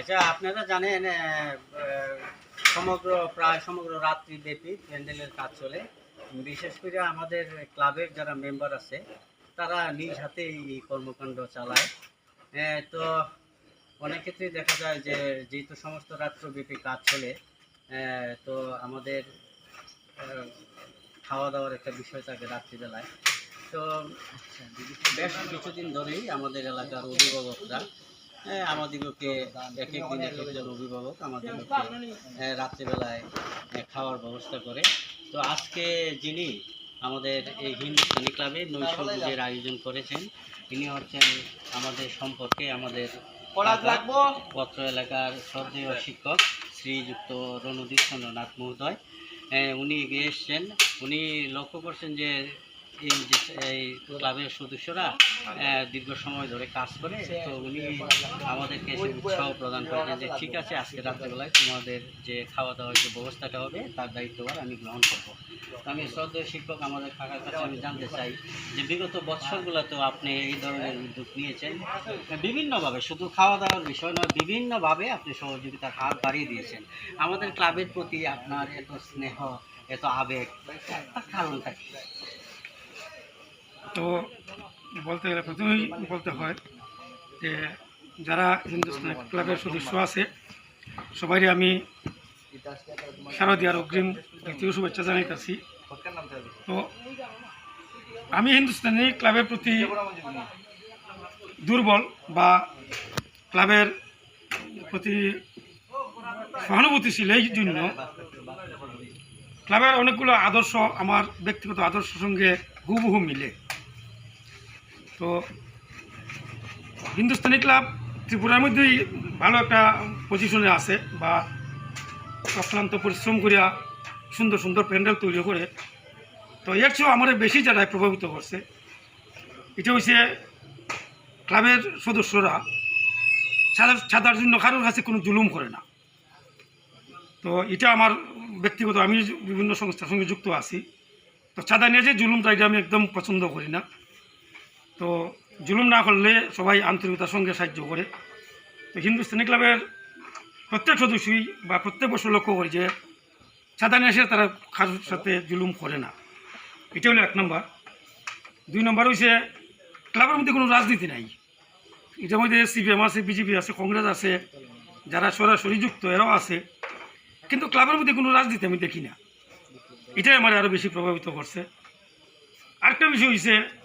আচ্ছা আপনারা জানেন সমগ্র, প্রায় সমগ্র রাত্রি ব্যাপী প্যান্ডেলের কাজ চলে। বিশেষ করে আমাদের ক্লাবের যারা মেম্বার আছে, তারা নিজ হাতে এই কর্মকাণ্ড চালায়। তো অনেক ক্ষেত্রেই দেখা যায় যে, যেহেতু সমস্ত রাত্রব্যাপী কাজ চলে তো আমাদের খাওয়া দাওয়ার একটা বিষয় থাকে রাত্রিবেলায়। তো বেশ কিছুদিন ধরেই আমাদের এলাকার অভিভাবকরা আমাদিগকে এক এক দিন এক একজন অভিভাবক আমাদেরকে হ্যাঁ, রাত্রিবেলায় হ্যাঁ, খাওয়ার ব্যবস্থা করে। তো আজকে যিনি আমাদের এই হিন্দুস্তানি ক্লাবে নৈশভোজের আয়োজন করেছেন তিনি হচ্ছেন আমাদের সম্পর্কে আমাদের পত্র এলাকার শ্রদ্ধেয় শিক্ষক শ্রীযুক্ত রণদীপ চন্দ্রনাথ মহোদয়। হ্যাঁ, উনি এগিয়ে এসছেন। উনি লক্ষ্য করছেন যে এই ক্লাবের সদস্যরা দীর্ঘ সময় ধরে কাজ করে, তো উনি আমাদেরকে এসে উৎসাহ প্রদান করেছেন যে, ঠিক আছে, আজকে রাত্রেবেলায় তোমাদের যে খাওয়া দাওয়ার যে ব্যবস্থাটা হবে, তার দায়িত্বভার আমি গ্রহণ করব। আমি শ্রদ্ধেয় শিক্ষক আমাদের কাকার কাছে আমি জানতে চাই যে, বিগত বৎসরগুলোতেও আপনি এই ধরনের উদ্যোগ নিয়েছেন। বিভিন্নভাবে, শুধু খাওয়া দাওয়ার বিষয় নয়, বিভিন্নভাবে আপনি সহযোগিতার হাত বাড়িয়ে দিয়েছেন। আমাদের ক্লাবের প্রতি আপনার এত স্নেহ, এত আবেগ, তার কারণটা তো বলতে গেলে প্রথমেই বলতে হয় যে যারা হিন্দুস্তান ক্লাবের সদস্য আছে সবারই আমি শারদীয়ার অগ্রিম দ্বিতীয় শুভেচ্ছা জানাইতেছি তো আমি হিন্দুস্তানি ক্লাবের প্রতি দুর্বল বা ক্লাবের প্রতি সহানুভূতিশীল এই জন্য ক্লাবের অনেকগুলো আদর্শ, আমার ব্যক্তিগত আদর্শের সঙ্গে হুবহু মিলে। তো হিন্দুস্তানি ক্লাব ত্রিপুরার মধ্যেই ভালো একটা পজিশনে আছে বা অক্লান্ত পরিশ্রম করিয়া সুন্দর সুন্দর প্যান্ডেল তৈরি করে। তো এর চেয়েও আমার বেশি যারা প্রভাবিত করছে। এটা হচ্ছে ক্লাবের সদস্যরা ছাদার ছাদার জন্য কারোর কাছে কোনো জুলুম করে না। তো এটা আমার ব্যক্তিগত, আমি বিভিন্ন সংস্থার সঙ্গে যুক্ত আছি। তো চাঁদা নিয়ে যে জুলুমটা এটা আমি একদম পছন্দ করি না। তো জুলুম না করলে সবাই আন্তরিকতার সঙ্গে সাহায্য করে। তো হিন্দুস্তানি ক্লাবের প্রত্যেক সদস্যই বা প্রত্যেক বছর লক্ষ্য করি যে নিয়ে এসে তারা কারোর সাথে জুলুম করে না। এটা হলো এক নম্বর। দুই নম্বর হচ্ছে ক্লাবের মধ্যে কোনো রাজনীতি নাই। এটার মধ্যে সিপিএম আছে, বিজেপি আছে, কংগ্রেস আছে, যারা সরাসরি যুক্ত এরাও আছে। কিন্তু ক্লাবের মধ্যে কোনো রাজনীতি আমি দেখি না। এটাই আমার আরও বেশি প্রভাবিত করছে। আরেকটা বিষয় হচ্ছে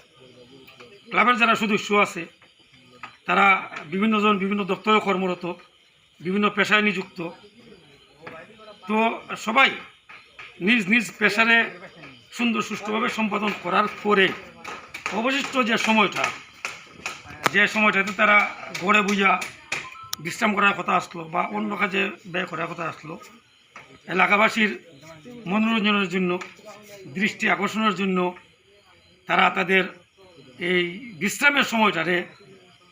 ক্লাবের যারা সদস্য আছে, তারা বিভিন্নজন বিভিন্ন দপ্তরে কর্মরত, বিভিন্ন পেশায় নিযুক্ত। তো সবাই নিজ নিজ পেশারে সুন্দর সুষ্ঠুভাবে সম্পাদন করার পরে অবশিষ্ট যে সময়টা, যে সময়টাতে তারা ঘরে বুঝা বিশ্রাম করার কথা আসলো বা অন্য কাজে ব্যয় করার কথা আসলো, এলাকাবাসীর মনোরঞ্জনের জন্য, দৃষ্টি আকর্ষণের জন্য তারা তাদের এই বিশ্রামের সময়টারে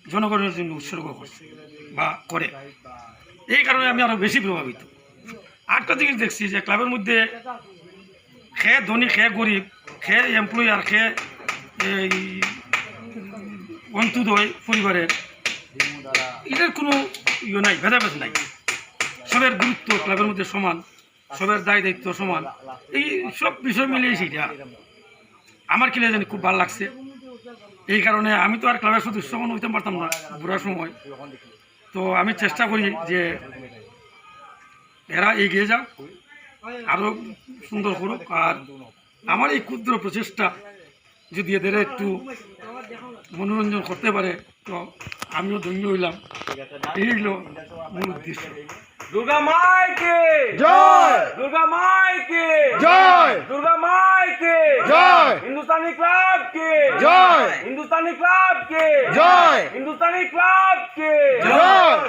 জনগণের জন্য উৎসর্গ করছে বা করে। এই কারণে আমি আরও বেশি প্রভাবিত। আরেকটা জিনিস দেখছি যে ক্লাবের মধ্যে খে ধনী, খে গরিব, খে এমপ্লয়ি আর খেয়ে এই অন্তুদয় পরিবারের এটার কোনো ইয়ে নাই, ভেদাভেদ নাই। সবের গুরুত্ব ক্লাবের মধ্যে সমান, সবের দায় দায়িত্ব সমান। এই সব বিষয় মিলিয়ে সেটা। আমার কিলে জানি খুব ভালো লাগছে। এই কারণে আমি তো আর ক্লাবের সদস্য কোনো হইতে পারতাম না বুড়ার সময়। তো আমি চেষ্টা করি যে এরা এগিয়ে যাক আরও সুন্দর করুক। আর আমার এই ক্ষুদ্র প্রচেষ্টা যদি এদের একটু মনোরঞ্জন করতে পারে তো আমিও ধন্য হইলাম। এই হইল মূল উদ্দেশ্য। দুর্গা মাইকে! জয়! দুর্গা মাইকে! জয়! দুর্গা মাইকে! জয়! হিন্দুস্তানি ক্লাব! কে জয় হিন্দুস্তানি ক্লাব কে জয় হিন্দুস্তানি ক্লাব কে জয়